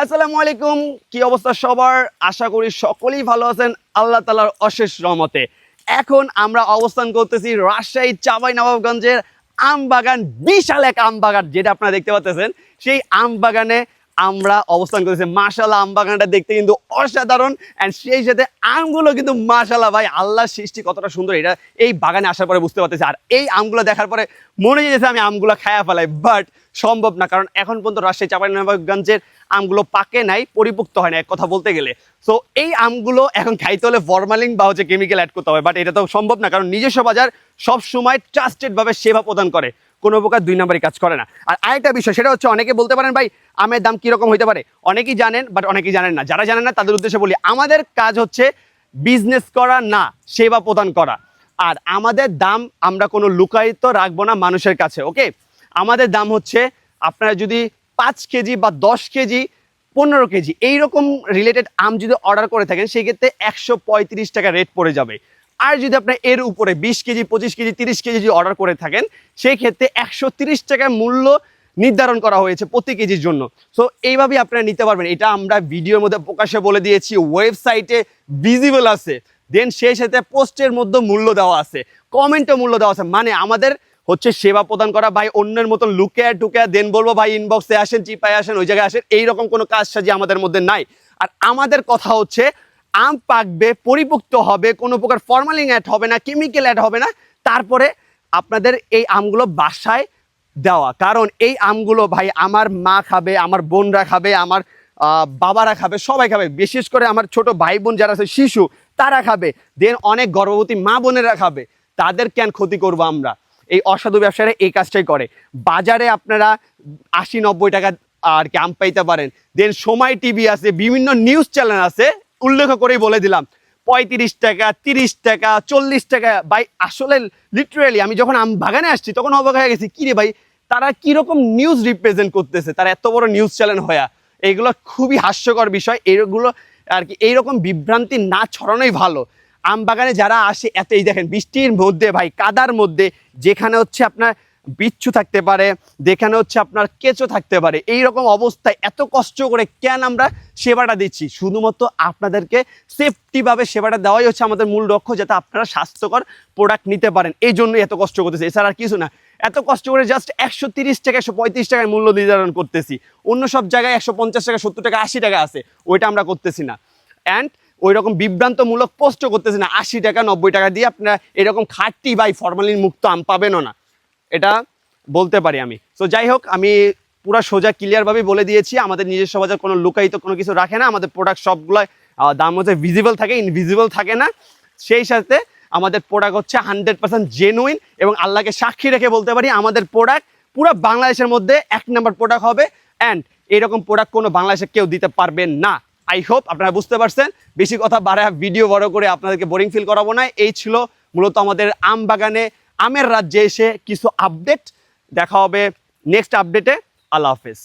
আসসালামু আলাইকুম। কি অবস্থা সবার? আশা করি সকলেই ভালো আছেন। আল্লাহ তালার অশেষ রমতে এখন আমরা অবস্থান করতেছি রাজশাহী চাবাই নবাবগঞ্জের আম বাগান বিশাল এক আম বাগান যেটা আপনারা দেখতে পাচ্ছেন। সেই আম বাগানে আমরা অবস্থান করেছি। মাশাল্লাহ আম বাগানটা দেখতে কিন্তু অসাধারণ। অ্যান্ড সেই সাথে আমগুলো কিন্তু মাশাল্লাহ ভাই আল্লাহর সৃষ্টি কতটা সুন্দর। এটা এই বাগানে আসার পরে বুঝতে পারতেছি। আর এই আমগুলো দেখার পরে মনে যেতেছে আমি আমগুলো খায়া ফেলাই। বাট সম্ভব না, কারণ এখন পর্যন্ত রাজশাহী চাঁপাইনবাবগঞ্জের আমগুলো পাকে নাই, পরিপুক্ত হয় না এক কথা বলতে গেলে। সো এই আমগুলো এখন খাইতে হলে ফরমালিন বা হচ্ছে কেমিক্যাল অ্যাড করতে হবে। বাট এটা তো সম্ভব না, কারণ নিজস্ব বাজার সবসময় ট্রাস্টেডভাবে সেবা প্রদান করে। কোনো প্রকার দুই নম্বরই কাজ করে না। আর আরেকটা বিষয়, সেটা হচ্ছে অনেকে বলতে পারেন, ভাই, আমের দাম কীরকম হতে পারে? অনেকেই জানেন বাট অনেকেই জানেন না। যারা জানেন না, তাদের উদ্দেশ্যে বলি, আমাদের কাজ হচ্ছে বিজনেস করা না, সেবা প্রদান করা। আর আমাদের দাম আমরা কোনো লুকায়িত রাখব না মানুষের কাছে ওকে আমাদের দাম হচ্ছে আপনারা যদি পাঁচ কেজি বা দশ কেজি, পনেরো কেজি, এইরকম রিলেটেড আম যদি অর্ডার করে থাকেন সেই ক্ষেত্রে একশো টাকা রেট পড়ে যাবে। আর যদি আপনার এর উপরে বিশ কেজি, পঁচিশ কেজি, তিরিশ কেজি যদি অর্ডার করে থাকেন সেই ক্ষেত্রে একশো তিরিশ টাকা মূল্য নির্ধারণ করা হয়েছে প্রতি কেজির জন্য। সো এইভাবেই আপনারা নিতে পারবেন। এটা আমরা ভিডিওর মধ্যে প্রকাশে বলে দিয়েছি ওয়েবসাইটে ভিজিবল আছে। দেন সেই সাথে পোস্টের মধ্যে মূল্য দেওয়া আছে। কমেন্টে মূল্য দেওয়া আছে। মানে আমাদের হচ্ছে সেবা প্রদান করা ভাই অন্যের মতো লুকে টুকে দেন বলব ভাই ইনবক্সে আসেন, চিপায় আসেন, ওই জায়গায় আসেন, এইরকম কোনো কাজ সাজি আমাদের মধ্যে নাই। আর আমাদের কথা হচ্ছে আম পাকবে, পরিপুক্ত হবে, কোনো প্রকার ফরমালিং অ্যাড হবে না কেমিক্যাল অ্যাড হবে না। তারপরে আপনাদের এই আমগুলো বাসায় দেওয়া। কারণ এই আমগুলো ভাই আমার মা খাবে, আমার বোনরা খাবে, আমার বাবারা খাবে, সবাই খাবে। বিশেষ করে আমার ছোট ভাই বোন যারা আছে, শিশু, তারা খাবে। দেন অনেক গর্ভবতী মা বোনেরা খাবে। তাদের কেন ক্ষতি করব আমরা? এই অসাধু ব্যবসায়ীরা এই কাজটাই করে। বাজারে আপনারা আশি নব্বই টাকা আর কি আম পাইতে পারেন। দেন সময় টিভি আছে, বিভিন্ন নিউজ চ্যানেল আছে উল্লেখ করেই বলে দিলাম। পঁয়ত্রিশ টাকা, তিরিশ টাকা, চল্লিশ টাকা। ভাই, আসলে লিটারেলি আমি যখন আম বাগানে আসছি, তখন অবাক হয়ে গেছি কি রে ভাই, তারা কীরকম নিউজ রিপ্রেজেন্ট করতেছে? তারা এত বড় নিউজ চ্যানেল হয়ে? এগুলো খুবই হাস্যকর বিষয়। এইগুলো আর কি, এইরকম বিভ্রান্তি না ছড়ানোই ভালো। আম বাগানে যারা আসে এত এই দেখেন, বৃষ্টির মধ্যে ভাই, কাদার মধ্যে, যেখানে হচ্ছে আপনার বিচ্ছু থাকতে পারে, যেখানে হচ্ছে আপনার কেঁচো থাকতে পারে। এই রকম অবস্থায় এত কষ্ট করে কেন আমরা সেবাটা দিচ্ছি? শুধুমাত্র আপনাদেরকে সেফটিভাবে সেবাটা দেওয়াই হচ্ছে আমাদের মূল লক্ষ্য, যাতে আপনারা স্বাস্থ্যকর প্রোডাক্ট নিতে পারেন। এই জন্যই এত কষ্ট করতেছি। এছাড়া আর কিছু না। এত কষ্ট করে জাস্ট একশো তিরিশ টাকা একশো পঁয়ত্রিশ টাকায় মূল্য নির্ধারণ করতেছি। অন্য সব জায়গায় একশো পঞ্চাশ টাকা, সত্তর টাকা, আশি টাকা আছে। ওইটা আমরা করতেছি না। অ্যান্ড ওই রকম বিভ্রান্তমূলক পোস্টও করতেছে না। আশি টাকা, নব্বই টাকা দিয়ে আপনারা এরকম খাটটি বাই ফরমালিন মুক্ত আম পাবেনও না। এটা বলতে পারি আমি। তো যাই হোক আমি পুরো সোজা ক্লিয়ারভাবেই বলে দিয়েছি, আমাদের নিজস্ব বাজার কোনো লুকায়িত কোনো কিছু রাখে না, আমাদের প্রোডাক্ট সবগুলো দাম হচ্ছে ভিজিবল থাকে ইনভিজিবল থাকে না। সেই সাথে আমাদের প্রোডাক্ট হচ্ছে হান্ড্রেড পার্সেন্ট জেনুইন এবং আল্লাহকে সাক্ষী রেখে বলতে পারি, আমাদের প্রোডাক্ট পুরো বাংলাদেশের মধ্যে এক নম্বর প্রোডাক্ট হবে অ্যান্ড এরকম প্রোডাক্ট কোনো বাংলাদেশে কেউ দিতে পারবেন না। আই হোপ আপনারা বুঝতে পারছেন, বেশি কথা বাড়ায় ভিডিও বড় করে আপনাদেরকে বোরিং ফিল করাবো না। এই ছিল মূলত আমাদের আম বাগানে আমের রাজ্যে এসে কিছু আপডেট দেখা হবে। নেক্সট আপডেটে আল্লাহ হাফেজ।